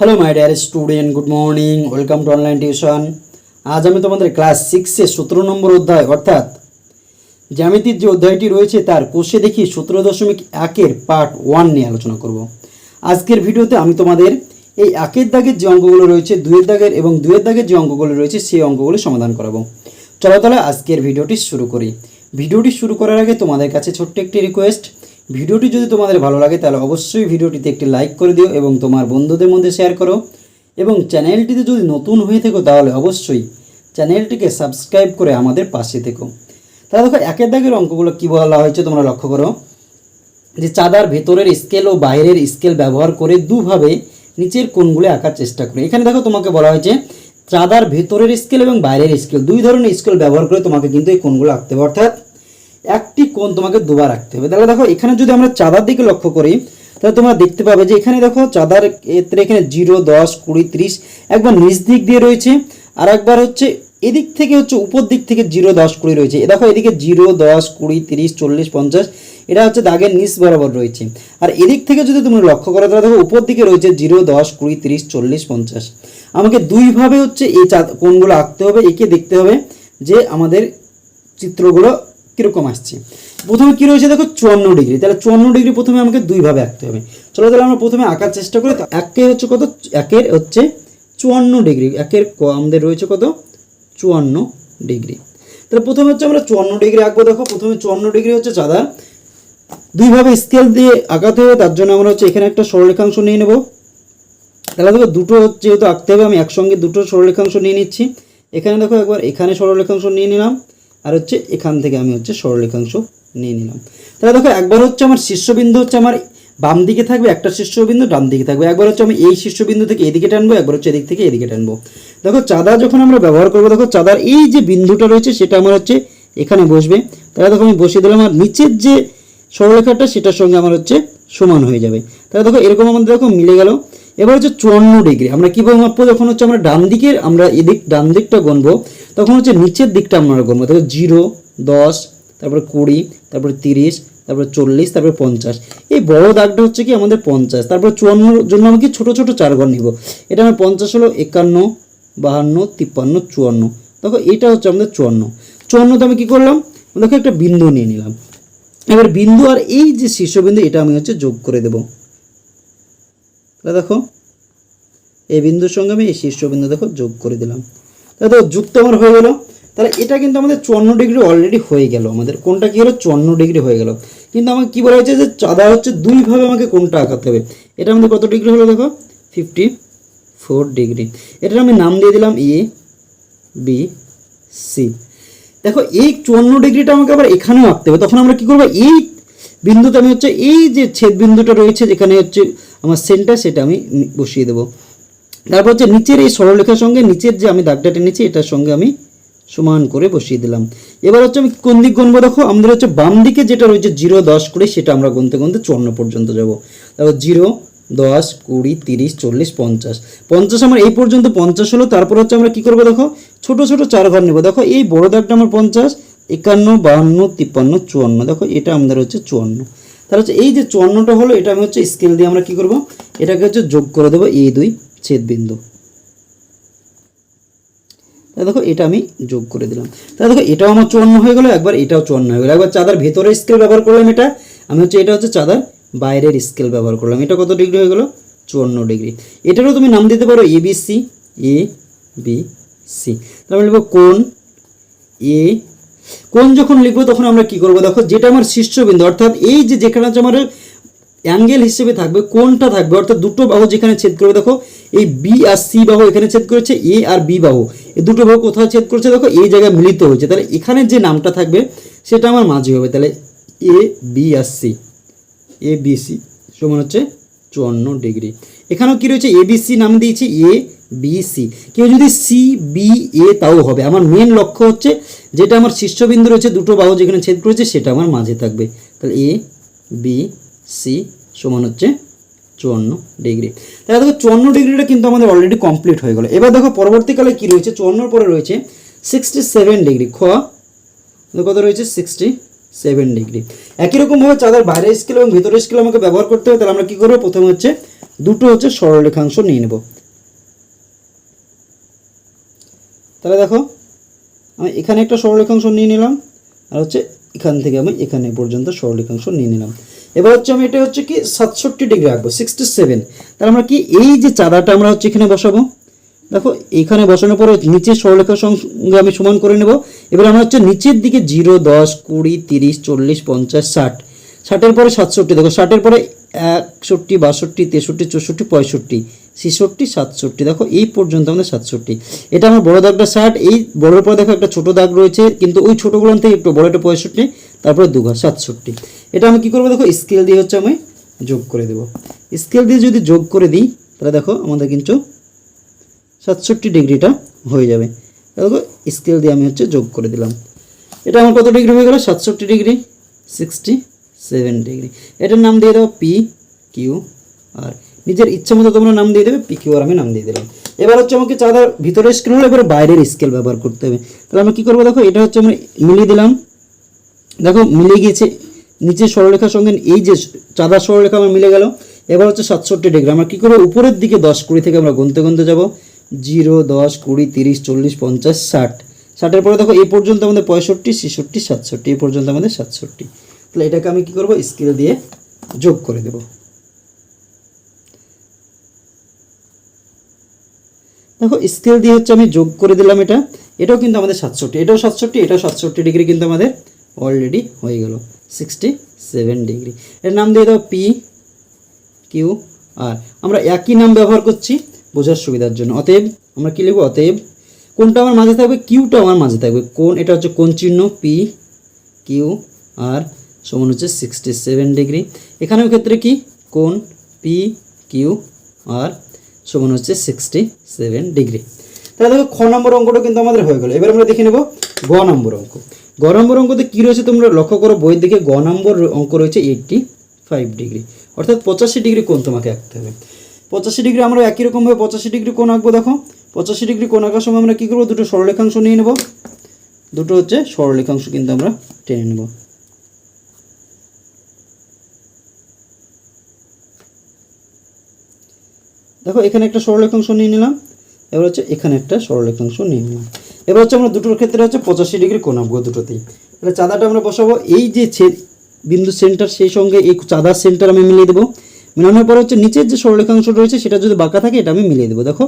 Hello my dear student good morning welcome to online tuition আজ আমি তোমাদের class সিক্সের সতেরো নম্বর অধ্যায়, অর্থাৎ জ্যামিতির যে অধ্যায়টি রয়েছে, তার কোষে দেখি সতেরো দশমিক একের পার্ট ওয়ান নিয়ে আলোচনা করব। আজকের ভিডিওতে আমি তোমাদের এই একের দাগের যে অঙ্কগুলো রয়েছে দুয়ের দাগের এবং দুয়ের দাগের যে অঙ্কগুলো রয়েছে, সেই অঙ্কগুলো সমাধান করাবো। চলো তাহলে আজকের ভিডিওটি শুরু করি। ভিডিওটি শুরু করার আগে তোমাদের কাছে ছোট্ট একটি রিকোয়েস্ট ভিডিওটি যদি তোমাদের ভালো লাগে, তাহলে অবশ্যই ভিডিওটিতে একটি লাইক করে দিও এবং তোমার বন্ধুদের মধ্যে শেয়ার করো। এবং চ্যানেলটিতে যদি নতুন হয়ে থেকো, তাহলে অবশ্যই চ্যানেলটিকে সাবস্ক্রাইব করে আমাদের পাশে থেকো। তাহলে দেখো, একের দাগের অঙ্কগুলো কী বলা হয়েছে তোমরা লক্ষ্য করো। যে চাঁদার ভেতরের স্কেল ও বাইরের স্কেল ব্যবহার করে দুভাবে নিচের কোণগুলো আঁকার চেষ্টা করে। এখানে দেখো, তোমাকে বলা হয়েছে চাঁদার ভেতরের স্কেল এবং বাইরের স্কেল দুই ধরনের স্কেল ব্যবহার করে তোমাকে কিন্তু এই কোণগুলো আঁকতে হবে। অর্থাৎ একটি কোণ তোমাকে দুবার রাখতে হবে। তাহলে দেখো, এখানে যদি আমরা চাঁদার দিকে লক্ষ্য করি, তাহলে তোমরা দেখতে পাবে যে এখানে দেখো, চাঁদার ক্ষেত্রে এখানে জিরো, দশ, কুড়ি, ত্রিশ একবার নিচ দিক দিয়ে রয়েছে, আর একবার হচ্ছে এদিক থেকে হচ্ছে উপর দিক থেকে জিরো, দশ, কুড়ি রয়েছে। দেখো, এদিকে জিরো, দশ, কুড়ি, তিরিশ, চল্লিশ, পঞ্চাশ, এটা হচ্ছে দাগের নিচ বরাবর রয়েছে। আর এদিক থেকে যদি তুমি লক্ষ্য করো, তাহলে দেখো, উপর দিকে রয়েছে জিরো, দশ, কুড়ি, তিরিশ, চল্লিশ, পঞ্চাশ। আমাকে দুইভাবে হচ্ছে এই চাঁদ কোণগুলো আঁকতে হবে, একে দেখতে হবে যে আমাদের চিত্রগুলো কীরকম আসছে? প্রথমে কী রয়েছে? দেখো, চুয়ান্ন ডিগ্রি। তাহলে চুয়ান্ন ডিগ্রি প্রথমে আমাকে দুইভাবে আঁকতে হবে। চলো তাহলে আমরা প্রথমে আঁকার চেষ্টা করি। তো একে হচ্ছে কত? একের হচ্ছে চুয়ান্ন ডিগ্রি। একের ক- আমাদের রয়েছে কত? চুয়ান্ন ডিগ্রি। তাহলে প্রথমে হচ্ছে আমরা চুয়ান্ন ডিগ্রি আঁকবো। দেখো, প্রথমে চুয়ান্ন ডিগ্রি হচ্ছে চাঁদার দুইভাবে স্কেল দিয়ে আঁকাতে হবে, তার জন্য আমরা হচ্ছে এখানে একটা সরলরেখাংশ নিয়ে নেব। তাহলে দেখো, দুটো যেহেতু আঁকতে হবে, আমি একসঙ্গে দুটো সরলরেখাংশ নিয়ে নিচ্ছি। এখানে দেখো, একবার এখানে সরলরেখাংশ নিয়ে নিলাম। আর হচ্ছে এখান থেকে আমি হচ্ছে সরলরেখাংশ নিয়ে নিলাম। তাহলে দেখো একবার হচ্ছে আমার শীর্ষবিন্দু হচ্ছে আমার বাম দিকে থাকবে, একটা শীর্ষবিন্দু ডান দিকে থাকবে। একবার হচ্ছে আমি এই শীর্ষবিন্দু থেকে এদিকে টানবো, একবার হচ্ছে এদিক থেকে এদিকে টানবো। দেখো চাঁদা যখন আমরা ব্যবহার করব, দেখো চাঁদার এই যে বিন্দুটা রয়েছে, সেটা আমার হচ্ছে এখানে বসবে। তাহলে দেখো আমি বসিয়ে দিলাম, আর নিচের যে সরলরেখাটা, সেটার সঙ্গে আমার হচ্ছে সমান হয়ে যাবে। তাহলে দেখো এরকম আমাদের দেখো মিলে গেল। এবার হচ্ছে চুয়ান্ন ডিগ্রি, আমরা কীভাবে মাপবো যখন হচ্ছে আমরা ডান দিকের, আমরা এদিক, ডান দিকটা গণবো তখন হচ্ছে নিচের দিকটা আমরা গণবো দেখো জিরো, দশ, তারপরে কুড়ি, তারপরে তিরিশ, তারপরে চল্লিশ, তারপরে পঞ্চাশ। এই বড় দাগটা হচ্ছে কি আমাদের পঞ্চাশ। তারপরে চুয়ান্নর জন্য আমি কি ছোটো ছোটো চার ঘর নিব? এটা আমার পঞ্চাশ হলো একান্ন, বাহান্ন, তিপ্পান্ন, চুয়ান্ন। দেখো এটা হচ্ছে আমাদের চুয়ান্ন। চুয়ান্নতে আমি কী করলাম? দেখো একটা বিন্দু নিয়ে নিলাম। এবার বিন্দু আর এই যে শীর্ষবিন্দু, এটা আমি হচ্ছে যোগ করে দেব। তাহলে দেখো, এই বিন্দুর সঙ্গে আমি এই শীর্ষবিন্দু দেখো যোগ করে দিলাম। তাহলে তো যুক্ত আমার হয়ে গেল। তাহলে এটা কিন্তু আমাদের চুয়ান্ন ডিগ্রি অলরেডি হয়ে গেল। আমাদের কোনটা কী হলো? চুয়ান্ন ডিগ্রি হয়ে গেল। কিন্তু আমাকে কী বলা হয়েছে যে চাঁদা হচ্ছে দুইভাবে আমাকে কোনটা আঁকাতে হবে? এটা আমাদের কত ডিগ্রি হলো দেখো? Fifty four degree. এটার আমি নাম দিয়ে দিলাম এ বি সি দেখো, এই চুয়ান্ন ডিগ্রিটা আমাকে আবার এখানেও আঁকতে হবে। তখন আমরা কী করব? এই বিন্দুতে আমি হচ্ছে এই যে ছেদ বিন্দুটা রয়েছে, যেখানে হচ্ছে আমার সেন্টার সেটা আমি বসিয়ে দেবো। তারপর হচ্ছে নিচের এই সরলরেখার সঙ্গে নিচের যে আমি দাগটা টেনেছি এটার সঙ্গে আমি সমান করে বসিয়ে দিলাম। এবার হচ্ছে আমি কোন দিক গুনবো দেখো? আমাদের হচ্ছে বাম দিকে যেটা রয়েছে জিরো দশ কুড়ি, সেটা আমরা গুনতে গুনতে চুয়ান্ন পর্যন্ত যাব। তারপর জিরো দশ কুড়ি তিরিশ চল্লিশ পঞ্চাশ। পঞ্চাশ আমার এই পর্যন্ত পঞ্চাশ হলো, তারপর হচ্ছে আমরা কি করব দেখো? ছোট ছোট চার ঘর নেব। দেখো, এই বড় দাগটা আমার পঞ্চাশ, একান্ন, বাহান্ন, তিপ্পান্ন, চুয়ান্ন। দেখো, এটা আমাদের হচ্ছে চুয়ান্ন। তাহলে হচ্ছে এই যে চুয়ান্নটা হলো, এটা আমি হচ্ছে স্কেল দিয়ে আমরা কি করব? এটাকে হচ্ছে যোগ করে দেবো এই দুই ছেদ বিন্দু তাহলে দেখো এটা আমি যোগ করে দিলাম। তাহলে দেখো এটাও আমার চুয়ান্ন হয়ে গেলো, একবার এটাও চুয়ান্ন হয়ে গেলো। একবার চাঁদার ভেতরের স্কেল ব্যবহার করলাম এটা। আমি হচ্ছে এটা হচ্ছে চাঁদার বাইরের স্কেল ব্যবহার করলাম। এটা কত ডিগ্রি হয়ে গেলো? চুয়ান্ন ডিগ্রি এটারও তুমি নাম দিতে পারো A B C A B C তাহলে লিখব কোন এ কোন যখন লিখব তখন আমরা কি করব? দেখো যেটা আমার শীর্ষবিন্দু, অর্থাৎ এই যে যেখানে হচ্ছে আমার অ্যাঙ্গেল হিসেবে থাকবে, কোনটা থাকবে? অর্থাৎ দুটো বাহু যেখানে ছেদ করবে, দেখো, এই বি আর সি বাহু এখানে ছেদ করেছে এ আর বি বাহু। এই দুটো বাহু কোথায় ছেদ করেছে, দেখো, এই জায়গায় মিলিত হয়েছে। তাহলে এখানে যে নামটা থাকবে, সেটা আমার মাঝে হবে। তাহলে এ বি আর সি এ বি সি সমান হচ্ছে চুয়ান্ন ডিগ্রি। এখানেও কী রয়েছে? এ বি সি নাম দিয়েছি এ বি সি কেউ যদি সি বি এ তাও হবে, আমার মেন লক্ষ্য হচ্ছে, যেটা আমার শীর্ষবিন্দু রয়েছে, দুটো বাহু যেখানে ছেদ করেছে, সেটা আমার মাঝে থাকবে। তাহলে এ বি সি সমান হচ্ছে চুয়ান্ন ডিগ্রি। তাহলে দেখো চুয়ান্ন ডিগ্রিটা কিন্তু আমাদের অলরেডি কমপ্লিট হয়ে গেলো। এবার দেখো পরবর্তীকালে কি রয়েছে? চুয়ান্নর পরে রয়েছে সিক্সটি সেভেন ডিগ্রি। খ কত রয়েছে? Sixty seven degree. একই রকমভাবে চাঁদের বাইরের স্কেল এবং ভিতরের স্কেল আমাকে ব্যবহার করতে হবে, তাহলে আমরা কী করব? প্রথমে হচ্ছে দুটো হচ্ছে সরলরেখাংশ নিয়ে নেব। তাহলে দেখো, আমি এখানে একটা সরলরেখাংশ নিয়ে নিলাম, আর হচ্ছে এখান থেকে আমি এখানে পর্যন্ত সরলরেখাংশ নিয়ে নিলাম। এবার হচ্ছে আমি এটা হচ্ছে কি সাতষট্টি ডিগ্রি রাখব সিক্সটি সেভেন তাহলে আমরা কি এই যে চাঁদাটা আমরা হচ্ছে এখানে বসাবো, দেখো এখানে বসানোর পরে নিচের সরলরেখার সঙ্গে আমি সমান করে নেব। এবার আমরা হচ্ছে নিচের দিকে জিরো, দশ, কুড়ি, তিরিশ, চল্লিশ, পঞ্চাশ, ষাট। ষাটের পরে সাতষট্টি, দেখো ষাটের পরে একষট্টি, বাষট্টি, তেষট্টি, চৌষট্টি, পঁয়ষট্টি। ছেষট্টি, সাতষট্টি। দেখো, এই পর্যন্ত আমাদের সাতষট্টি। এটা আমার বড় দাগটা ষাট, এই বড়োর পরে দেখো একটা ছোটো দাগ রয়েছে, কিন্তু ওই ছোটোগুলো থেকে একটু বড় একটা পঁয়ষট্টি, তারপরে দুঘর, সাতষট্টি। এটা আমি কী করব দেখো স্কেল দিয়ে হচ্ছে আমি যোগ করে দেবো। স্কেল দিয়ে যদি যোগ করে দিই, তাহলে দেখো আমাদের কিন্তু সাতষট্টি ডিগ্রিটা হয়ে যাবে। দেখো স্কেল দিয়ে আমি হচ্ছে যোগ করে দিলাম। এটা আমার কত ডিগ্রি হয়ে গেল? সাতষট্টি ডিগ্রি সিক্সটি সেভেন ডিগ্রি। এটার নাম দিয়ে দেবো পি কিউ আর নিজের ইচ্ছা মতো তোমরা নাম দিয়ে দেবে পি কিউ আর আমি নাম দিয়ে দিলাম। এবার হচ্ছে আমাকে চাঁদার ভিতরের স্কেল হলো এবার বাইরের স্কেল ব্যবহার করতে হবে। তাহলে আমি কী করব দেখো, এটা হচ্ছে আমরা মিলিয়ে দিলাম। দেখো মিলে গিয়েছে নিচের সরলরেখার সঙ্গে এই যে চাঁদা সরলরেখা আমার মিলে গেল। এবার হচ্ছে সাতষট্টি ডিগ্রি আমরা কী করব, উপরের দিকে দশ কুড়ি থেকে আমরা গুনতে গুনতে যাব। জিরো, দশ, কুড়ি, তিরিশ, চল্লিশ, পঞ্চাশ, ষাট। ষাটের পরে দেখো এই পর্যন্ত আমাদের পঁয়ষট্টি, ছেষট্টি, সাতষট্টি এই পর্যন্ত আমাদের সাতষট্টি। তাহলে এটাকে আমি কী করব স্কেল দিয়ে যোগ করে দেব। দেখো স্কেল দিয়ে হচ্ছে আমি যোগ করে দিলাম এটা। এটাও কিন্তু আমাদের সাতষট্টি, এটাও সাতষট্টি এটাও সাতষট্টি ডিগ্রি কিন্তু আমাদের অলরেডি হয়ে গেল। Sixty seven degree. এর নাম দিয়ে দাও পি কিউ আর আমরা একই নাম ব্যবহার করছি বোঝার সুবিধার জন্য। অতএব, আমরা কী লিখব? অতএব, কোনটা আমার মাঝে থাকবে? কিউটা আমার মাঝে থাকবে। কোন, এটা হচ্ছে কোন চিহ্ন? পি কিউ আর সমান হচ্ছে সিক্সটি সেভেন ডিগ্রি। এখানেও ক্ষেত্রে কি? কোন? পি কিউ আর সমান হচ্ছে সিক্সটি সেভেন ডিগ্রি তাহলে দেখো খ নম্বর অঙ্কটা কিন্তু আমাদের হয়ে গেল। এবার আমরা দেখে নেব গ নম্বর অঙ্ক। গ নম্বর অঙ্কতে কী রয়েছে তোমরা লক্ষ্য করো, বইয়ের দিকে গ নম্বর অঙ্ক রয়েছে এইটটি ফাইভ ডিগ্রি অর্থাৎ পঁচাশি ডিগ্রি কোণ তোমাকে আঁকতে হবে। পঁচাশি ডিগ্রি আমরা একই রকমভাবে পঁচাশি ডিগ্রি কোণ আঁকবো, দেখো। পঁচাশি ডিগ্রি কোণ আঁকার সময় আমরা কী করব? দুটো সরলরেখাংশ নিয়ে নেব। দুটো হচ্ছে সরলরেখাংশ কিন্তু আমরা টেনে নেব। দেখো, এখানে একটা সরলরেখাংশ নিয়ে নিলাম। এবার হচ্ছে এখানে একটা সরলরেখাংশ নিয়ে নিলাম। এবার হচ্ছে আমরা দুটোর ক্ষেত্রে হচ্ছে পঁচাশি ডিগ্রি কোণ আঁকবো দুটোতেই। এবার চাঁদাটা আমরা বসাবো। এই যে বিন্দু সেন্টার, সেই সঙ্গে এই চাঁদার সেন্টার আমি মিলিয়ে দেবো। মেলানোর পর হচ্ছে নিচের যে সরলরেখাংশ রয়েছে, সেটা যদি বাঁকা থাকে, এটা আমি মিলিয়ে দেবো। দেখো,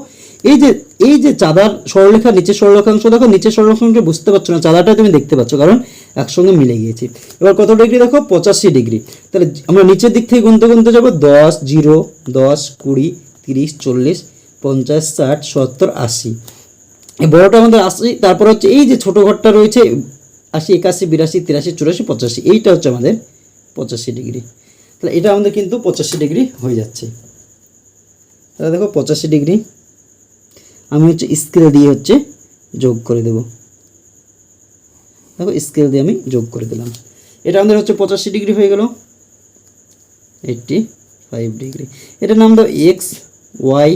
এই যে এই যে চাঁদার সরলরেখা, নিচের সরলরেখাংশ দেখো, নিচের সরলরেখাংশটা বুঝতে পারছ না। চাঁদাটা তুমি দেখতে পাচ্ছ, কারণ একসঙ্গে মিলে গিয়েছে। এবার কত ডিগ্রি? দেখো, পঁচাশি ডিগ্রি। তাহলে আমরা নিচের দিক থেকে গুনতে গুনতে যাব। দশ, জিরো, দশ, কুড়ি তিরিশ, চল্লিশ, পঞ্চাশ, ষাট, সত্তর, আশি। এই বড়টা আমাদের আশি, তারপর হচ্ছে এই যে ছোটো ঘরটা রয়েছে, আশি, একাশি, বিরাশি, তিরাশি, চুরাশি, পঁচাশি, এইটা হচ্ছে আমাদের পঁচাশি ডিগ্রি। তাহলে এটা আমাদের কিন্তু পঁচাশি ডিগ্রি হয়ে যাচ্ছে। তাহলে দেখো পঁচাশি ডিগ্রি। আমি হচ্ছে স্কেল দিয়ে হচ্ছে যোগ করে দেব। দেখো স্কেল দিয়ে আমি যোগ করে দিলাম। এটা আমাদের হচ্ছে পঁচাশি ডিগ্রি হয়ে গেল। Eighty five degree. এটার নাম দাও এক্স ওয়াই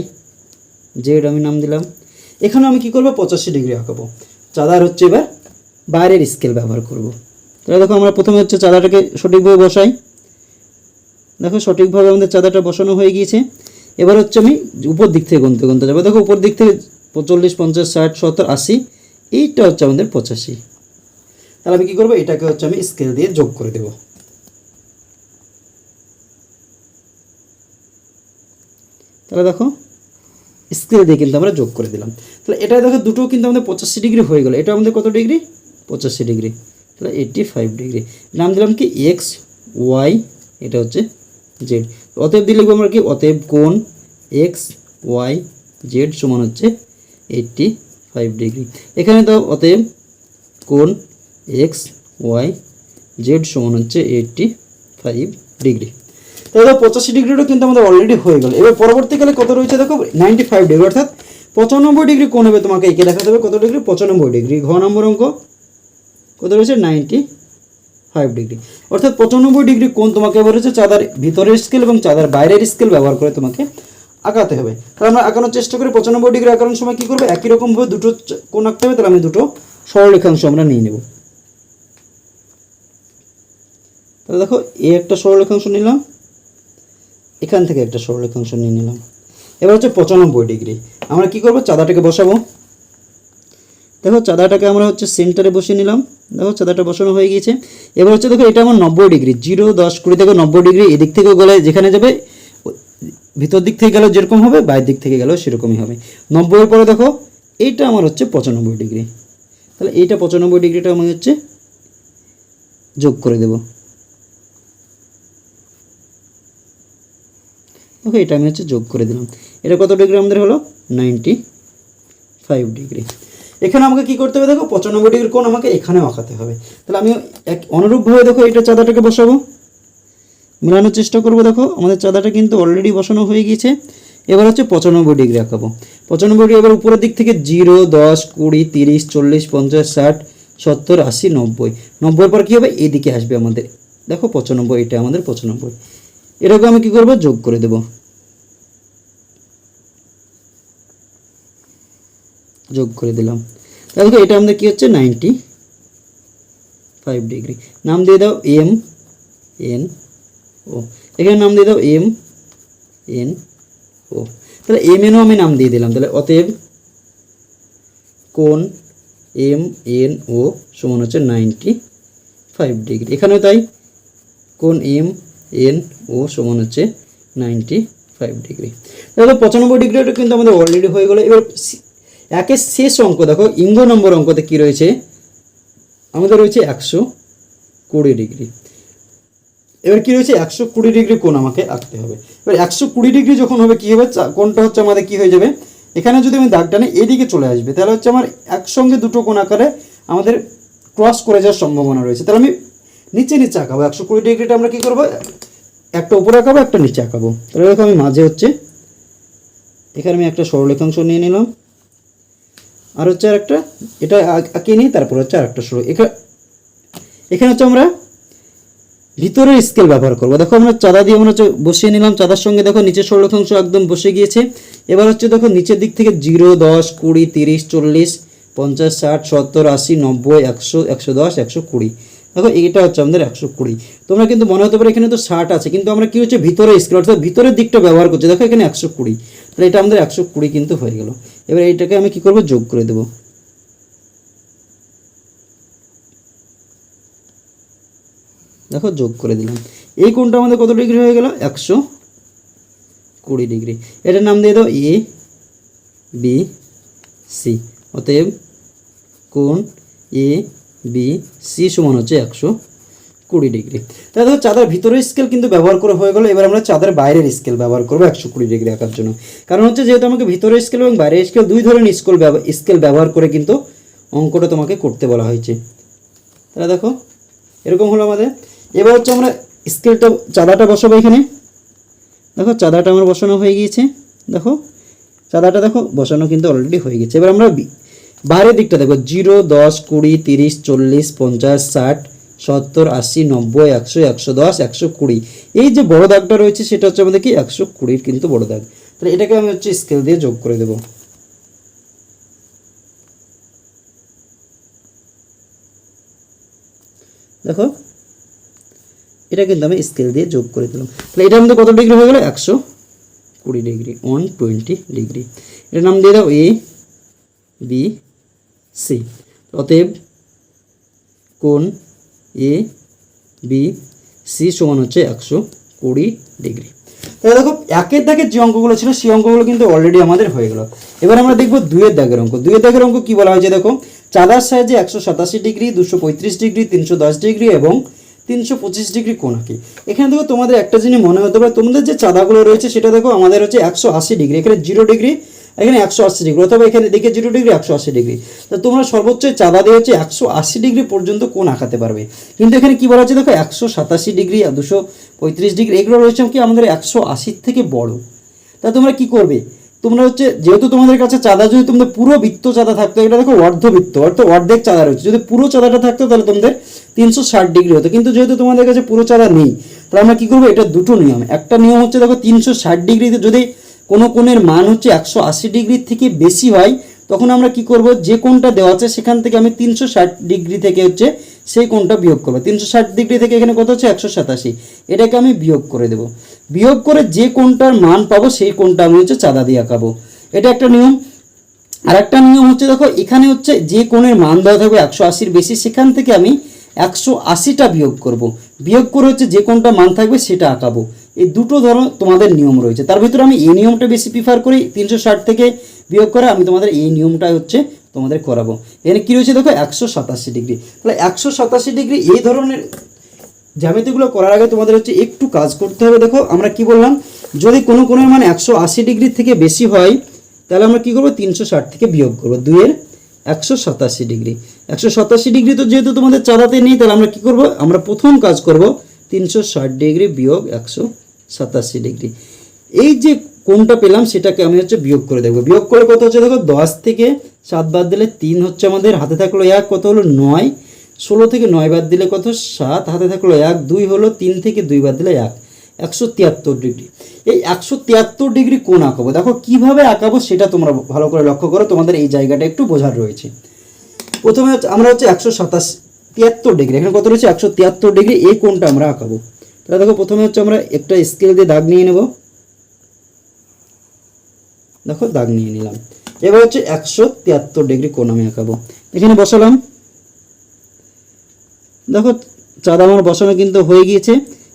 জেড আমি নাম দিলাম। এখানে আমি কি করব? পঁচাশি ডিগ্রি আঁকাবো। চাঁদার হচ্ছে এবার বাইরের স্কেল ব্যবহার করব। তাহলে দেখো আমরা প্রথমে হচ্ছে চাঁদাটাকে সঠিকভাবে বসাই। দেখো সঠিকভাবে আমাদের চাঁদাটা বসানো হয়ে গিয়েছে। এবার হচ্ছে আমি উপর দিক থেকে গুনতে গুনতে যাব। দেখো উপর দিক থেকে চল্লিশ পঞ্চাশ, ষাট, সত্তর, আশি, এইটা হচ্ছে আমাদের পঁচাশি। তাহলে আমি কী করব? এটাকে হচ্ছে আমি স্কেল দিয়ে যোগ করে দেবো। তাহলে দেখো স্কেল দিয়ে কিন্তু আমরা যোগ করে দিলাম। তাহলে এটা দেখো দুটো কিন্তু আমাদের পঁচাশি ডিগ্রি হয়ে গেলো। এটা আমাদের কত ডিগ্রি? পঁচাশি ডিগ্রি। তাহলে এইটটি ফাইভ ডিগ্রি। নাম দিলাম কি? এক্স ওয়াই এটা হচ্ছে জেড অতএব দিয়ে লিখব আমরা কি? অতএব কোন এক্স ওয়াই জেড সমান হচ্ছে এইটটি ফাইভ ডিগ্রি। এখানে তো অতএব কোন এক্স ওয়াই জেড সমান হচ্ছে এইটটি ফাইভ ডিগ্রি। তাহলে পঁচাশি ডিগ্রিটা কিন্তু আমাদের অলরেডি হয়ে গেল। এবার পরবর্তীকালে কত রয়েছে দেখো? নাইনটি ফাইভ ডিগ্রি অর্থাৎ পঁচানব্বই ডিগ্রি কোণ হবে তোমাকে একে দেখাতে হবে? কত ডিগ্রি? পঁচানব্বই ডিগ্রি। ঘ নম্বর অঙ্ক? কত রয়েছে? Ninety five degree. অর্থাৎ পঁচানব্বই ডিগ্রি কোণ তোমাকে হচ্ছে চাঁদার ভিতরের স্কেল এবং চাঁদার বাইরের স্কেল ব্যবহার করে তোমাকে আঁকাতে হবে। তাহলে আমরা আঁকানোর চেষ্টা করি। পঁচানব্বই ডিগ্রি আঁকানোর সময় কী করব? একই রকমভাবে দুটো কোণ আঁকতে হবে, তাহলে আমি দুটো সরলরেখাংশ আমরা নিয়ে নেব। তাহলে দেখো, এ একটা সরলরেখাংশ নিলাম। এখান থেকে একটা সরলরেখাংশ নিয়ে নিলাম। এবার হচ্ছে পঁচানব্বই ডিগ্রি। আমরা কি করব? চাঁদাটাকে বসাবো। দেখো, চাঁদাটাকে আমরা হচ্ছে সেন্টারে বসিয়ে নিলাম। দেখো, চাঁদাটা বসানো হয়ে গিয়েছে। এবার হচ্ছে দেখো, এটা আমার নব্বই ডিগ্রি। জিরো, দশ, কুড়ি থেকে নব্বই ডিগ্রি। এদিক থেকেও গেলে যেখানে যাবে ভিতর দিক থেকে গেলেও যেরকম হবে, বাইরের দিক থেকে গেলেও সেরকমই হবে। নব্বইয়ের পরে দেখো এইটা আমার হচ্ছে পঁচানব্বই ডিগ্রি। তাহলে এইটা পঁচানব্বই ডিগ্রিটা আমি হচ্ছে যোগ করে দেব। ওকে, এটা আমি হচ্ছে যোগ করে দিলাম। এটা কত ডিগ্রি আমাদের হলো? Ninety five degree. এখানে আমাকে কি করতে হবে দেখো, পঁচানব্বই ডিগ্রি কোণ আমাকে এখানেও আঁকাতে হবে। তাহলে আমি এক অনুরূপভাবে দেখো এটা চাঁদাটাকে বসাবো। মেলানোর চেষ্টা করব দেখো, আমাদের চাঁদাটা কিন্তু অলরেডি বসানো হয়ে গিয়েছে। এবার হচ্ছে পঁচানব্বই ডিগ্রি আঁকাবো। পঁচানব্বই ডিগ্রি এবার উপরের দিক থেকে জিরো, দশ, কুড়ি, তিরিশ, চল্লিশ, পঞ্চাশ, ষাট, সত্তর, আশি, নব্বই। নব্বইয়ের পর কী হবে? এদিকে আসবে আমাদের। দেখো পঁচানব্বই, এটা আমাদের পঁচানব্বই। এটাকে আমি কী করব? যোগ করে দেবো। যোগ করে দিলাম। তাহলে দেখো এটা আমাদের কী হচ্ছে? নাইনটি ফাইভ ডিগ্রি নাম দিয়ে দাও এম এন ও এখানে নাম দিয়ে দাও এম এন ও তাহলে এম এনও আমি নাম দিয়ে দিলাম। তাহলে অতএব কোন এম এন ও সমান হচ্ছে নাইনটি ফাইভ ডিগ্রি এখানেও তাই কোন এম এন ও সমান হচ্ছে নাইনটি ফাইভ ডিগ্রি তাহলে পঁচানব্বই ডিগ্রিটা কিন্তু আমাদের অলরেডি হয়ে গেলো। এবার একের শেষ অঙ্ক, দেখো ইঙ্গ নম্বর অঙ্কতে কী রয়েছে? আমাদের রয়েছে একশো কুড়ি ডিগ্রি। এবার কি রয়েছে? একশো কুড়ি ডিগ্রি কোণ আমাকে আঁকতে হবে। এবার একশো কুড়ি ডিগ্রি যখন হবে, কি হবে? কোণটা হচ্ছে আমাদের কি হয়ে যাবে? এখানে যদি আমি দাগ টানি এদিকে চলে আসবে, তাহলে হচ্ছে আমার একসঙ্গে দুটো কোণ আকারে আমাদের ক্রস করে যাওয়ার সম্ভাবনা রয়েছে। তাহলে আমি নিচে নিচে আঁকাবো। একশো কুড়ি ডিগ্রিটা আমরা কি করব? একটা উপরে আঁকাবো, একটা নিচে আঁকাবো। তাহলে দেখো আমি মাঝে হচ্ছে, এখানে আমি একটা সরলেখাংশ নিয়ে নিলাম। আর হচ্ছে আর একটা এটা আ- আঁকিয়ে নিই তারপর হচ্ছে আর একটা সরল। এখানে এখানে হচ্ছে আমরা ভিতরের স্কেল ব্যবহার করব। দেখো আমরা চাঁদা দিয়ে আমরা হচ্ছে বসিয়ে নিলাম। চাঁদার সঙ্গে দেখো নিচের সরলরেখাংশ একদম বসে গিয়েছে। এবার হচ্ছে দেখো নিচের দিক থেকে জিরো, দশ, কুড়ি, তিরিশ, চল্লিশ, পঞ্চাশ, ষাট, সত্তর, আশি, নব্বই, একশো একশো দশ, একশো কুড়ি। দেখো, এইটা হচ্ছে আমাদের একশো কুড়ি। তোমরা কিন্তু মনে হতে পারে এখানে তো ষাট আছে, কিন্তু আমরা কি হচ্ছে ভিতরে স্কেল অর্থাৎ ভিতরের দিকটা ব্যবহার করছি। দেখো, এখানে একশো কুড়ি। তাহলে এটা আমাদের একশো কুড়ি কিন্তু হয়ে গেল। এবার এইটাকে আমি কি করব? যোগ করে দেবো। দেখো, যোগ করে দিলাম। এই কোণটা আমাদের কত ডিগ্রি হয়ে গেল? একশো কুড়ি ডিগ্রি। এটার নাম দিয়ে দাও এ বি সি অতএব কোণ এ বি সি সমান হচ্ছে একশো কুড়ি ডিগ্রি। তাহলে দেখো চাঁদার ভিতরের স্কেল কিন্তু ব্যবহার করে হয়ে গেলো, এবার আমরা চাঁদার বাইরের স্কেল ব্যবহার করব একশো কুড়ি ডিগ্রি আঁকার জন্য। কারণ হচ্ছে যেহেতু আমাকে ভিতরের স্কেল এবং বাইরের স্কেল দুই ধরনের স্কেল স্কেল ব্যবহার করে কিন্তু অঙ্কটা তোমাকে করতে বলা হয়েছে। তাহলে দেখো, এরকম হলো আমাদের। এবার হচ্ছে আমরা স্কেলটা চাঁদাটা বসাবো এখানে। দেখো, চাঁদাটা আমার বসানো হয়ে গিয়েছে। দেখো, চাঁদাটা দেখো, বসানো কিন্তু অলরেডি হয়ে গেছে। এবার আমরা বাইরের দিকটা দেখো, জিরো, দশ, কুড়ি, তিরিশ, চল্লিশ, পঞ্চাশ, ষাট, সত্তর, আশি, নব্বই, একশো একশো দশ, একশো কুড়ি। এই যে বড় দাগটা রয়েছে, সেটা হচ্ছে আমাদের কি? একশো কুড়ির কিন্তু বড় দাগ। তাহলে এটাকে আমি হচ্ছে স্কেল দিয়ে যোগ করে দেবো। দেখো, এটা কিন্তু আমি স্কেল দিয়ে যোগ করে দিলাম। তাহলে এটা আমাদের কত ডিগ্রি হয়ে গেল? একশো কুড়ি ডিগ্রি ওয়ান টোয়েন্টি ডিগ্রি এটার নাম দিয়ে দাও এ বি সি। অতএব কোণ এ, বি, সি সমান হচ্ছে একশো কুড়ি ডিগ্রি। তাহলে দেখো, একের দাগের যে অঙ্কগুলো ছিল, সেই অঙ্কগুলো কিন্তু অলরেডি আমাদের হয়ে গেল। এবার আমরা দেখব দুয়ের দাগের অঙ্ক। দুয়ের দাগের অঙ্ক কি বলা হয়েছে দেখো, চাঁদার সাহায্যে একশো সাতাশি ডিগ্রি, দুশো পঁয়ত্রিশ ডিগ্রি, তিনশো দশ ডিগ্রি এবং তিনশো পঁচিশ ডিগ্রি কোণ আঁকে। এখানে দেখো, তোমাদের একটা জিনিস মনে হতে পারে, তোমাদের যে চাঁদাগুলো রয়েছে, সেটা দেখো, আমাদের হচ্ছে একশো আশি ডিগ্রি, এখানে জিরো ডিগ্রি এখানে একশো আশি ডিগ্রি অথবা এখানে দেখে জিরো ডিগ্রি, একশো আশি ডিগ্রি। তা তোমরা সর্বোচ্চ চাঁদা দিয়ে হচ্ছে একশো আশি ডিগ্রি পর্যন্ত কোন আঁকাতে পারবে? কিন্তু এখানে কী বলা হচ্ছে দেখো, একশো সাতাশি ডিগ্রি আর দুশো পঁয়ত্রিশ ডিগ্রি, এগুলো রয়েছে কি আমাদের একশো আশির থেকে বড়। তা তোমরা কি করবে? তোমরা হচ্ছে, যেহেতু তোমাদের কাছে চাঁদা, যদি তোমাদের পুরো বৃত্ত চাঁদা থাকতো, এটা দেখো অর্ধবৃত্ত অর্থাৎ অর্ধেক চাঁদা রয়েছে। যদি পুরো চাঁদাটা থাকতো, তাহলে তোমাদের তিনশো ষাট ডিগ্রি হতো। কিন্তু যেহেতু তোমাদের কাছে পুরো চাঁদা নেই, তাহলে আমরা কী করব? এটা দুটো নিয়ম। একটা নিয়ম হচ্ছে দেখো, তিনশো ষাট ডিগ্রিতে যদি কোনো কোণের মান হচ্ছে একশো আশি ডিগ্রির থেকে বেশি হয়, তখন আমরা কি করব? যে কোণটা দেওয়া আছে সেখান থেকে আমি তিনশো ষাট ডিগ্রি থেকে হচ্ছে সেই কোণটা বিয়োগ করব। তিনশো ষাট ডিগ্রি থেকে এখানে কত হচ্ছে? একশো সাতাশি। এটাকে আমি বিয়োগ করে দেবো। বিয়োগ করে যে কোনটার মান পাবো সেই কোনটা আমি হচ্ছে চাঁদা দিয়ে আঁকাবো। এটা একটা নিয়ম। আর একটা নিয়ম হচ্ছে, দেখো, এখানে হচ্ছে যে কোণের মান দেওয়া থাকবে একশো আশির বেশি, সেখান থেকে আমি একশো আশিটা বিয়োগ করব। বিয়োগ করে হচ্ছে যে কোনটা মান থাকবে সেটা আঁকাবো। এই দুটো ধরো তোমাদের নিয়ম রয়েছে। তার ভিতরে আমি এই নিয়মটা বেশি প্রিফার করি, তিনশো ষাট থেকে বিয়োগ করে আমি তোমাদের এই নিয়মটা হচ্ছে তোমাদের করাবো। এখানে কী রয়েছে দেখো, একশো সাতাশি ডিগ্রি। তাহলে একশো সাতাশি ডিগ্রি এই ধরনের জ্যামিতিগুলো করার আগে তোমাদের হচ্ছে একটু কাজ করতে হবে। দেখো, আমরা কি বললাম, যদি কোনো কোনো মান একশো আশি ডিগ্রি থেকে বেশি হয়, তাহলে আমরা কি করব, তিনশো ষাট থেকে বিয়োগ করব। দুইয়ের একশো সাতাশি ডিগ্রি। একশো সাতাশি ডিগ্রি তো যেহেতু তোমাদের চাঁদাতে নেই, তাহলে আমরা কি করব, আমরা প্রথম কাজ করব, তিনশো ষাট ডিগ্রি বিয়োগ একশো সাতাশি ডিগ্রি। এই যে কোনটা পেলাম, সেটাকে আমি হচ্ছে বিয়োগ করে দেখব। বিয়োগ করে কত হচ্ছে? দেখো, দশ থেকে সাত বাদ দিলে তিন হচ্ছে আমাদের, হাতে থাকল এক, কত হলো? নয়। ষোলো থেকে নয় বাদ দিলে কত? সাত, হাতে থাকল এক, দুই হলো তিন থেকে দুই বাদ দিলে এক। একশো তিয়াত্তর ডিগ্রি। এই একশো তিয়াত্তর ডিগ্রি কোন আঁকাবো। দেখো, কীভাবে আঁকাবো সেটা তোমরা ভালো করে লক্ষ্য করো, তোমাদের এই জায়গাটা একটু বোঝার রয়েছে। প্রথমে আমরা হচ্ছে একশো সাতাশ তিয়াত্তর ডিগ্রি। এখানে কত রয়েছে? একশো তিয়াত্তর ডিগ্রি। এই কোনটা আমরা আঁকাবো। তাহলে দেখো প্রথমে হচ্ছে আমরা একটা স্কেল দিয়ে দাগ নিয়ে নেব। দেখো দাগ নিয়ে নিলাম। এবার হচ্ছে একশো তিয়াত্তর ডিগ্রি কোণ আমি আঁকাবো। এখানে বসালাম। দেখো চাঁদা আমার বসানো কিন্তু হয়ে গিয়েছে।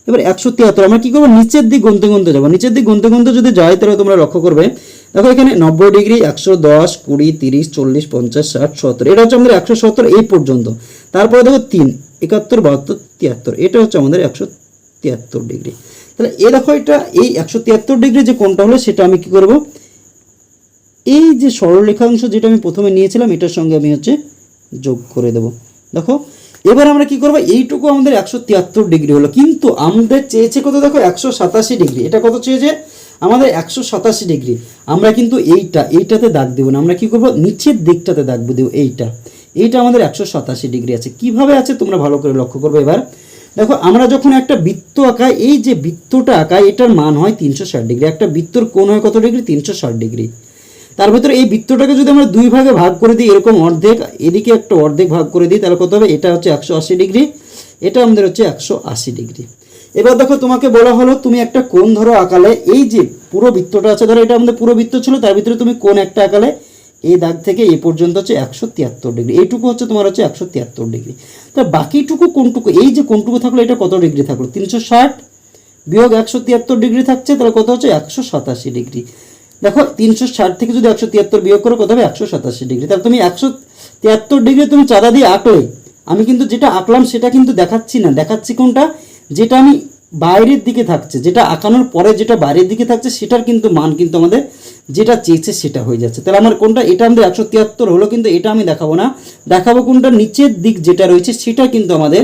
এবার একশো তিয়াত্তর, আমরা কী করব? নিচের দিক গুনতে গুনতে যাব। নিচের দিক গুনতে গুনতে যদি যাই, তাহলে তোমরা লক্ষ্য করবে। দেখো এখানে নব্বই ডিগ্রি, একশো দশ, কুড়ি, তিরিশ, চল্লিশ, পঞ্চাশ, ষাট, সত্তর। এটা হচ্ছে আমাদের একশো সত্তর এই পর্যন্ত। তারপরে দেখো তিন, একাত্তর, বাহাত্তর, তিয়াত্তর। এটা হচ্ছে আমাদের একশো তিয়াত্তর ডিগ্রি। তাহলে এ দেখো এটা, এই একশো তিয়াত্তর ডিগ্রি যে কোনটা হলো, সেটা আমি কি করব? এই যে সরলরেখাংশ যেটা আমি প্রথমে নিয়েছিলাম, এটার সঙ্গে আমি হচ্ছে যোগ করে দেব। দেখো, এবার আমরা কি করব? এইটুকু আমাদের একশো তিয়াত্তর ডিগ্রি হলো। কিন্তু আমাদের চেয়েছে কত? দেখো, একশো সাতাশি ডিগ্রি। এটা কত চেয়েছে? আমাদের একশো সাতাশি ডিগ্রি। আমরা কিন্তু এইটা, এইটাতে দাগ দেবো না। আমরা কি করব? নিচের দিকটাতে দাগ দেবো এইটা। এইটা আমাদের একশো সাতাশি ডিগ্রি আছে। কীভাবে আছে তোমরা ভালো করে লক্ষ্য করবে এবার। দেখো, আমরা যখন একটা বৃত্ত আঁকাই, এই যে বৃত্তটা আঁকাই, এটার মান হয় তিনশো ষাট ডিগ্রি। একটা বৃত্তর কোণ হয় কত ডিগ্রি? তিনশো ষাট ডিগ্রি। তার ভিতরে এই বৃত্তটাকে যদি আমরা দুই ভাগে ভাগ করে দিই, এরকম অর্ধেক, এদিকে একটা অর্ধেক ভাগ করে দিই, তাহলে কত হবে? এটা হচ্ছে একশো আশি ডিগ্রি, এটা আমাদের হচ্ছে একশো আশি ডিগ্রি। এবার দেখো, তোমাকে বলা হলো, তুমি একটা কোণ ধরো আঁকালে, এই যে পুরো বৃত্তটা আছে, ধরো এটা আমাদের পুরো বৃত্ত ছিল, তার ভিতরে তুমি কোন একটা আঁকালে এই দাগ থেকে এই পর্যন্ত হচ্ছে একশো তিয়াত্তর ডিগ্রি এইটুকু হচ্ছে তোমার হচ্ছে একশো তিয়াত্তর ডিগ্রি তা বাকিটুকু কোনটুকু? এই যে কোনটুকু থাকল, এটা কত ডিগ্রি থাকল? তিনশো ষাট বিয়োগ একশো তিয়াত্তর ডিগ্রি থাকছে, তাহলে কত হচ্ছে? একশো সাতাশি ডিগ্রি দেখো, তিনশো ষাট থেকে যদি একশো তিয়াত্তর বিয়োগ করো, কত হবে? একশো সাতাশি ডিগ্রি তাহলে তুমি একশো তিয়াত্তর ডিগ্রি তুমি চাঁদা দিয়ে আঁকলে। আমি কিন্তু যেটা আঁকলাম, সেটা কিন্তু দেখাচ্ছি না। দেখাচ্ছি কোনটা? যেটা আমি বাইরের দিকে থাকছে, যেটা আঁকানোর পরে যেটা বাইরের দিকে থাকছে, সেটার কিন্তু মান কিন্তু আমাদের যেটা চেয়েছে সেটা হয়ে যাচ্ছে। তাহলে আমার কোনটা, এটা আমাদের একশো তিয়াত্তর হলো কিন্তু এটা আমি দেখাবো না। দেখাবো কোনটা নিচের দিক যেটা রয়েছে, সেটা কিন্তু আমাদের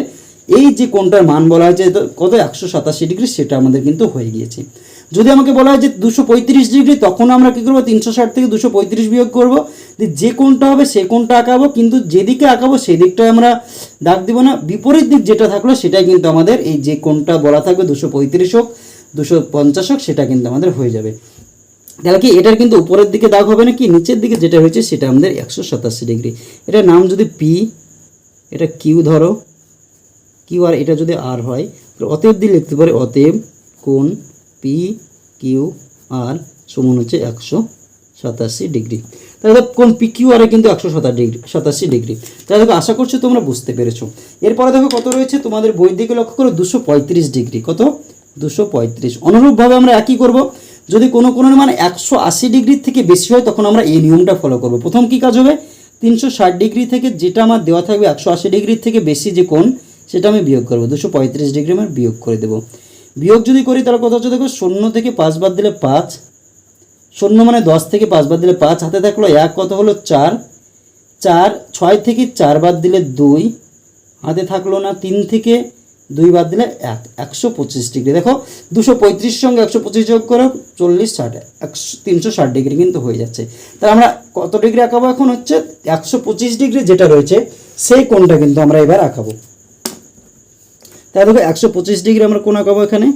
এই যে কোনটার মান বলা হয়েছে, কত? একশো সাতাশি ডিগ্রি, সেটা আমাদের কিন্তু হয়ে গিয়েছে। যদি আমাকে বলা হয় যে দুশো পঁয়ত্রিশ ডিগ্রি, তখন আমরা কী করব? তিনশো ষাট থেকে দুশো পঁয়ত্রিশ বিয়োগ করব। যে কোনটা হবে সে কোনটা আঁকাবো, কিন্তু যেদিকে আঁকাবো সেই দিকটায় আমরা দাগ দিব না। বিপরীত দিক যেটা থাকল সেটাই কিন্তু আমাদের এই যে কোনটা বলা থাকবে, দুশো পঁয়ত্রিশ হোক, দুশো পঞ্চাশ হোক, সেটা কিন্তু আমাদের হয়ে যাবে। তাহলে কি এটার কিন্তু উপরের দিকে দাগ হবে না কি নিচের দিকে যেটা হয়েছে সেটা আমাদের একশো সাতাশি ডিগ্রি। এটার নাম যদি পি এটা কিউ ধরো কিউ আর এটা যদি আর হয় অতএব দিয়ে লিখতে পারে অতএব কোন পি কিউ আর সমান হচ্ছে একশো সাতাশি ডিগ্রি। তাহলে দেখো, কোন পি কিউ আরে কিন্তু একশো সাতাশ ডিগ্রি, সাতাশি ডিগ্রি। তাহলে দেখো, আশা করছি তোমরা বুঝতে পেরেছ। এরপরে দেখো কত রয়েছে, তোমাদের বই দিকে লক্ষ্য করো, দুশো পঁয়ত্রিশ ডিগ্রি। কত? দুশো পঁয়ত্রিশ। অনুরূপভাবে আমরা একই করব। যদি কোনো কোনো মানে একশো আশি ডিগ্রির থেকে বেশি হয়, তখন আমরা এই নিয়মটা ফলো করব। প্রথম কি কাজ হবে? তিনশো ষাট ডিগ্রি থেকে যেটা আমার দেওয়া থাকবে একশো আশি ডিগ্রির থেকে বেশি যে কোণ, সেটা আমি বিয়োগ করব। দুশো পঁয়ত্রিশ ডিগ্রি আমার বিয়োগ করে দেবো। বিয়োগ যদি করি, তাহলে কত হচ্ছে দেখো, শূন্য থেকে পাঁচ বাদ দিলে পাঁচ, শূন্য মানে দশ থেকে পাঁচ বাদ দিলে পাঁচ, হাতে থাকল এক, কত হলো চার চার, ছয় থেকে চার বাদ দিলে দুই, হাতে থাকল না তিন থেকে দুই বাদ দিলে এক, একশো পঁচিশ ডিগ্রি। দেখো, দুশো পঁয়ত্রিশ সঙ্গে একশো পঁচিশ যোগ করে, চল্লিশ ষাট, একশো, তিনশো ষাট ডিগ্রি কিন্তু হয়ে যাচ্ছে। তাহলে আমরা কত ডিগ্রি আঁকাবো এখন হচ্ছে, একশো পঁচিশ ডিগ্রি যেটা রয়েছে, সেই কোণটা কিন্তু আমরা এবার আঁকাবো। তাহলে দেখো একশো পঁচিশ ডিগ্রি আমরা কোন আঁকাবো এখানে?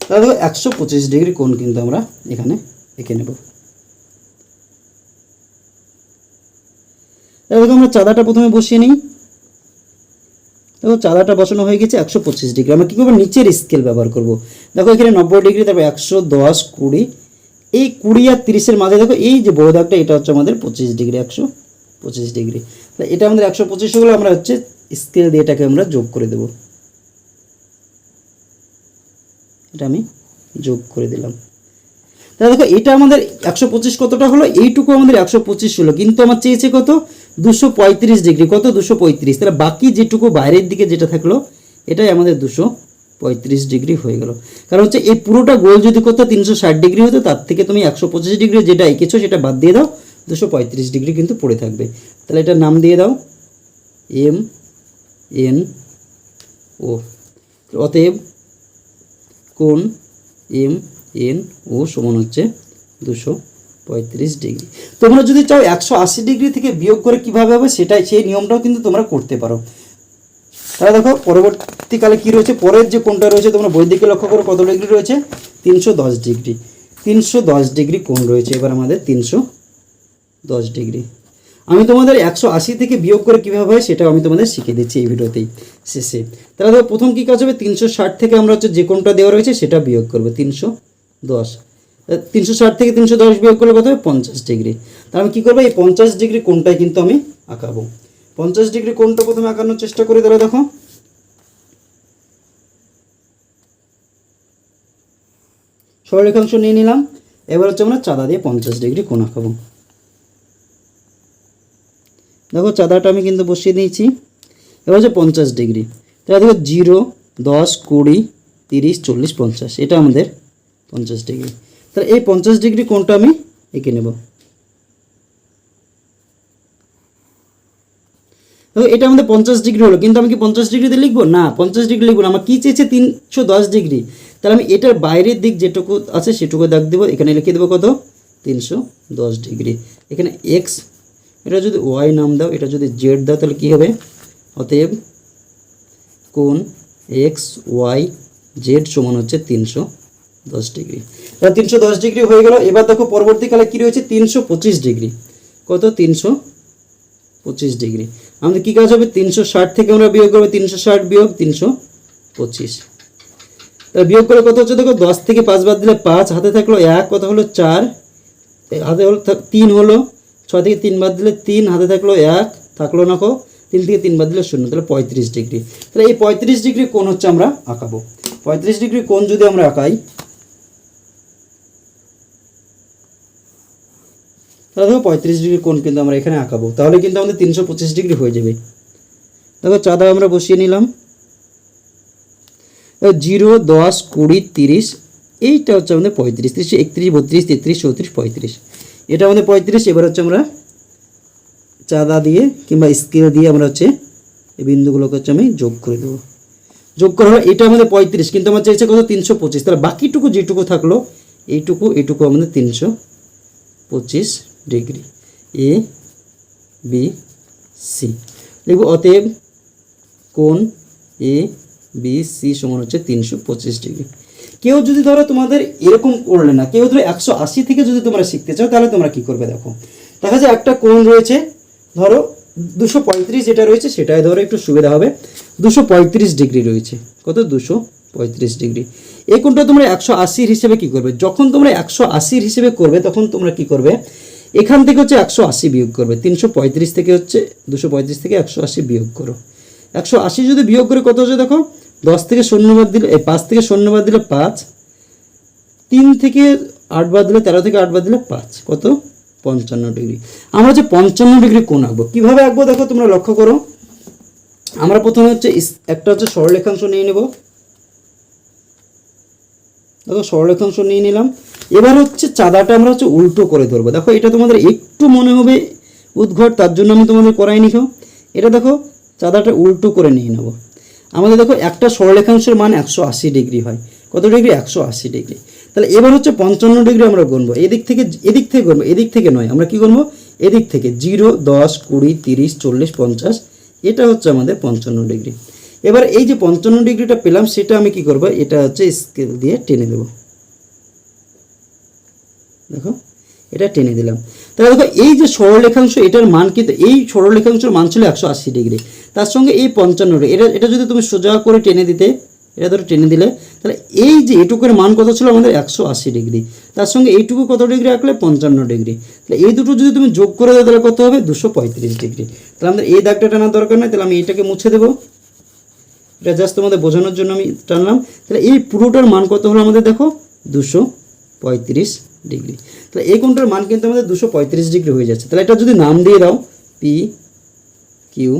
দেখো একশো পঁচিশ ডিগ্রি কোণ কিন্তু আমরা এখানে এঁকে নেব। তাহলে দেখো আমরা চাঁদাটা প্রথমে বসিয়ে নিই। দেখো চাঁদাটা বসানো হয়ে গেছে একশো পঁচিশ ডিগ্রি। আমরা কী করব নিচের স্কেল ব্যবহার করব? দেখো এখানে নব্বই ডিগ্রি, তারপর একশো দশ, কুড়ি। এই কুড়ি আর তিরিশের মাঝে দেখো এই যে বড় দাগটা, এটা হচ্ছে আমাদের পঁচিশ ডিগ্রি, একশো পঁচিশ ডিগ্রি। এটা আমাদের একশো পঁচিশ হলে আমরা হচ্ছে স্কেল দিয়ে এটাকে আমরা যোগ করে দেব। এটা আমি যোগ করে দিলাম। তাহলে দেখো, এটা আমাদের একশো পঁচিশ কতটা হলো? এইটুকু আমাদের একশো পঁচিশ হলো। কিন্তু আমার চেয়েছে কত? দুশো পঁয়ত্রিশ ডিগ্রি। কত দুশো পঁয়ত্রিশ? তাহলে বাকি যেটুকু বাইরের দিকে যেটা থাকল, এটাই আমাদের দুশো পঁয়ত্রিশ ডিগ্রি হয়ে গেল। কারণ হচ্ছে এই পুরোটা গোল যদি করতো তিনশো ষাট ডিগ্রি হতো, তার থেকে তুমি একশো পঁচিশ ডিগ্রি যেটা এঁকেছো, সেটা বাদ দিয়ে দাও। দুশো পঁয়ত্রিশ ডিগ্রি কিন্তু পড়ে থাকবে। তাহলে এটার নাম দিয়ে দাও। M, N, O. অতএব কোন এম, এন, ও সমান হচ্ছে দুশো পঁয়ত্রিশ ডিগ্রি। তোমরা যদি চাও একশো আশি ডিগ্রি থেকে বিয়োগ করে কীভাবে হবে সেটাই, সেই নিয়মটাও কিন্তু তোমরা করতে পারো। তাহলে দেখো, পরবর্তীকালে কী রয়েছে? পরের যে কোনটা রয়েছে, তোমরা বই দিকে লক্ষ্য করো কত ডিগ্রি রয়েছে? তিনশো দশ ডিগ্রি। তিনশো দশ ডিগ্রি কোণ রয়েছে। এবার আমাদের তিনশো দশ ডিগ্রি। আমি তোমাদের একশো আশি থেকে বিয়োগ করে কীভাবে হয় সেটাও আমি তোমাদের শিখিয়ে দিচ্ছি এই ভিডিওতেই শেষে। তাহলে দেখো প্রথম কী কাজ হবে? তিনশো ষাট থেকে আমরা হচ্ছে যে কোনটা দেওয়া রয়েছে সেটা বিয়োগ করব, তিনশো দশ। তিনশো ষাট থেকে তিনশো দশ বিয়োগ করলে কত হবে? পঞ্চাশ ডিগ্রি। তাহলে আমি কী করব? এই পঞ্চাশ ডিগ্রি কোনটাই কিন্তু আমি আঁকাবো। পঞ্চাশ ডিগ্রি কোনটা প্রথমে আঁকানোর চেষ্টা করি, তাহলে দেখো। সরলরেখাংশ নিয়ে নিলাম। এবার হচ্ছে আমরা চাঁদা দিয়ে পঞ্চাশ ডিগ্রি কোণ আঁকাবো। দেখো চাঁদাটা আমি কিন্তু বসিয়ে দিয়েছি। এবার হচ্ছে পঞ্চাশ ডিগ্রি। তাহলে দেখো জিরো, দশ, কুড়ি, তিরিশ, চল্লিশ, পঞ্চাশ। এটা আমাদের পঞ্চাশ ডিগ্রি। তাহলে এই পঞ্চাশ ডিগ্রি কোণটা আমি এঁকে নেব। দেখো, এটা আমাদের পঞ্চাশ ডিগ্রি হলো। কিন্তু আমি কি পঞ্চাশ ডিগ্রিতে লিখব? না, পঞ্চাশ ডিগ্রি লিখব না। আমার কী চেয়েছে? তিনশো দশ ডিগ্রি। তাহলে আমি এটার বাইরের দিক যেটুকু আছে সেটুকু দাগ দেবো। এখানে লিখে দেবো কত? তিনশো দশ ডিগ্রি। এখানে এক্স এটা যদি ওয়াই নাম দাও, এটা যদি জেড দাও, তাহলে কী হবে? অতএব কোন এক্স ওয়াই জেড সমান হচ্ছে তিনশো দশ ডিগ্রি। তাহলে তিনশো দশ ডিগ্রি হয়ে গেল। এবার দেখো পরবর্তীকালে কী রয়েছে? তিনশো পঁচিশ ডিগ্রি। কত? তিনশো পঁচিশ ডিগ্রি। আমাদের কী কাজ হবে? তিনশো ষাট থেকে আমরা বিয়োগ করব। তিনশো ষাট বিয়োগ তিনশো পঁচিশ। তাহলে বিয়োগ করে কত হচ্ছে? দেখো, দশ থেকে পাঁচ বাদ দিলে পাঁচ, হাতে থাকল এক কত হলো চার, হাতে হলো তিন হলো ছয় থেকে তিন বাদ দিলে তিন, হাতে থাকল এক, থাকল না কো, তিন থেকে তিন বাদ দিলে শূন্য, তাহলে পঁয়ত্রিশ ডিগ্রি। তাহলে এই পঁয়ত্রিশ ডিগ্রি কোণ হচ্ছে আমরা আঁকাবো। পঁয়ত্রিশ ডিগ্রি কোণ যদি আমরা আঁকাই, তাহলে দেখো পঁয়ত্রিশ ডিগ্রি কোণ কিন্তু আমরা এখানে আঁকাবো। তাহলে কিন্তু আমাদের তিনশো পঁচিশ ডিগ্রি হয়ে যাবে। দেখো চাঁদা আমরা বসিয়ে নিলাম। জিরো, দশ, কুড়ি, তিরিশ, এইটা হচ্ছে আমাদের পঁয়ত্রিশ, তিরিশ, একত্রিশ, বত্রিশ, তেত্রিশ, চৌত্রিশ, পঁয়ত্রিশ। এটা আমাদের পঁয়ত্রিশ, এবার হচ্ছে আমরা চাঁদা দিয়ে কিংবা স্কেল দিয়ে আমরা হচ্ছে এই বিন্দুগুলোকে হচ্ছে আমি যোগ করে দেবো। যোগ করা হলো এটা আমাদের পঁয়ত্রিশ, কিন্তু আমার চাইছে কত? তিনশো পঁচিশ। তাহলে বাকিটুকু যেটুকু থাকল, এইটুকু এইটুকু আমাদের তিনশো পঁচিশ ডিগ্রি। এ, বি, সি। দেখব অতএব কোন এ, বি, সি সমান হচ্ছে তিনশো পঁচিশ ডিগ্রি। কেউ যদি ধরো তোমাদের এরকম করলে না, কেউ ধরো একশো আশি থেকে যদি তোমরা শিখতে চাও, তাহলে তোমরা কি করবে দেখো? দেখা যায় একটা কোণ রয়েছে, ধরো দুশো পঁয়ত্রিশ যেটা রয়েছে সেটাই ধরো একটু সুবিধা হবে। দুশো পঁয়ত্রিশ ডিগ্রি রয়েছে। কত? দুশো পঁয়ত্রিশ ডিগ্রি। এই কোণটা তোমরা একশো আশির হিসেবে কি করবে? যখন তোমরা একশো আশির হিসেবে করবে, তখন তোমরা কি করবে? এখান থেকে হচ্ছে একশো আশি বিয়োগ করবে। তিনশো পঁয়ত্রিশ থেকে হচ্ছে দুশো পঁয়ত্রিশ থেকে একশো আশি বিয়োগ করো। একশো আশি যদি বিয়োগ করে কত হচ্ছে দেখো? দশ থেকে শূন্যবাদ দিলে, এই পাঁচ থেকে শূন্যবাদ দিলে পাঁচ, তিন থেকে আট বাদ দিলে তেরো থেকে আট বাদ দিলে পাঁচ। কত? পঞ্চান্ন ডিগ্রি। আমরা হচ্ছে পঞ্চান্ন ডিগ্রি কোণ আঁকবো, কীভাবে আঁকবো দেখো তোমরা লক্ষ্য করো। আমরা প্রথমে হচ্ছে একটা হচ্ছে সরলরেখাংশ নিয়ে নেব। দেখো সরলরেখাংশ নিয়ে নিলাম। এবার হচ্ছে চাঁদাটা আমরা হচ্ছে উল্টো করে ধরবো। দেখো এটা তোমাদের একটু মনে হবে উদ্ঘট, তার জন্য আমি তোমাদের করাই নিখো এটা দেখো, চাঁদাটা উল্টো করে নিয়ে নেব। আমাদের দেখো একটা সরলরেখাংশের মান একশো আশি ডিগ্রি হয়। কত ডিগ্রি? একশো আশি ডিগ্রি। তাহলে এবার হচ্ছে পঞ্চান্ন ডিগ্রি আমরা গুনবো। এদিক থেকে এদিক থেকে গুনবো। এদিক থেকে নয়, আমরা কি গুনবো? এদিক থেকে জিরো, দশ, কুড়ি, তিরিশ, চল্লিশ, পঞ্চাশ, এটা হচ্ছে আমাদের পঞ্চান্ন ডিগ্রি। এবার এই যে পঞ্চান্ন ডিগ্রিটা পেলাম, সেটা আমি কি করব? এটা হচ্ছে স্কেল দিয়ে টেনে দেবো। দেখো, এটা টেনে দিলাম। তাহলে দেখো, এই যে সরলরেখাংশ, এটার মান কিন্তু, এই সরলরেখাংশের মান ছিল একশো আশি ডিগ্রি। তার সঙ্গে এই পঞ্চান্ন এটা এটা যদি তুমি সোজা করে টেনে দিতে, এটা ধরো টেনে দিলে, তাহলে এই যে এটুকুর মান কত ছিল আমাদের একশো আশি ডিগ্রি। তার সঙ্গে এইটুকু কত ডিগ্রি রাখলে পঞ্চান্ন ডিগ্রি। তাহলে এই দুটো যদি তুমি যোগ করে দাও, তাহলে কত হবে? দুশো পঁয়ত্রিশ ডিগ্রি। তাহলে আমাদের এই দাগটা টানার দরকার নেই, তাহলে আমি এইটাকে মুছে দেবো। এটা জাস্ট তোমাদের বোঝানোর জন্য আমি টানলাম। তাহলে এই পুরোটার মান কত হলো আমাদের দেখো? দুশো পঁয়ত্রিশ ডিগ্রি। তাহলে এই কোণটার মান কিন্তু আমাদের দুশো পঁয়ত্রিশ ডিগ্রি হয়ে যাচ্ছে। তাহলে এটা যদি নাম দিয়ে দাও পি কিউ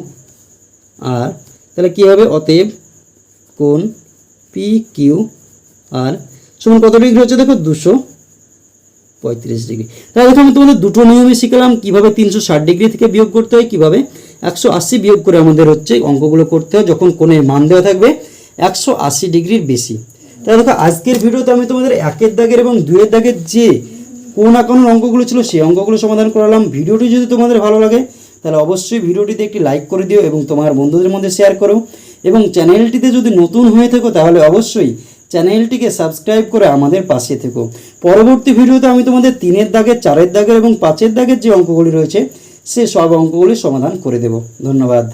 আর তাহলে কী হবে? অতএব কোন পি কিউ আর সমান কত ডিগ্রি হচ্ছে দেখো? দুশো পঁয়ত্রিশ ডিগ্রি। তাহলে দেখো আমি তোমাদের দুটো নিয়মে শিখলাম, কীভাবে তিনশো ষাট ডিগ্রি থেকে বিয়োগ করতে হয়, কীভাবে একশো আশি বিয়োগ করে আমাদের হচ্ছে অঙ্কগুলো করতে হয়, যখন কোণের মান দেওয়া থাকবে, একশো আশি ডিগ্রির বেশি। তাহলে দেখো, আজকের ভিডিওতে আমি তোমাদের একের দাগের এবং দুয়ের দাগের যে কোন আঁকানোর অঙ্কগুলো ছিল, সেই অঙ্কগুলো সমাধান করালাম। ভিডিওটি যদি তোমাদের ভালো লাগে তাহলে অবশ্যই ভিডিওটিতে একটি লাইক করে দিও এবং তোমার বন্ধুদের মধ্যে শেয়ার করো। এবং চ্যানেলটিতে যদি নতুন হয়ে থাকো, তাহলে অবশ্যই চ্যানেলটিকে সাবস্ক্রাইব করে আমাদের পাশে থেকো। পরবর্তী ভিডিওতে আমি তোমাদের তিনের দাগের, চারের দাগের এবং পাঁচের দাগের যে অঙ্কগুলি রয়েছে, সে সব অঙ্কগুলি সমাধান করে দেব। ধন্যবাদ।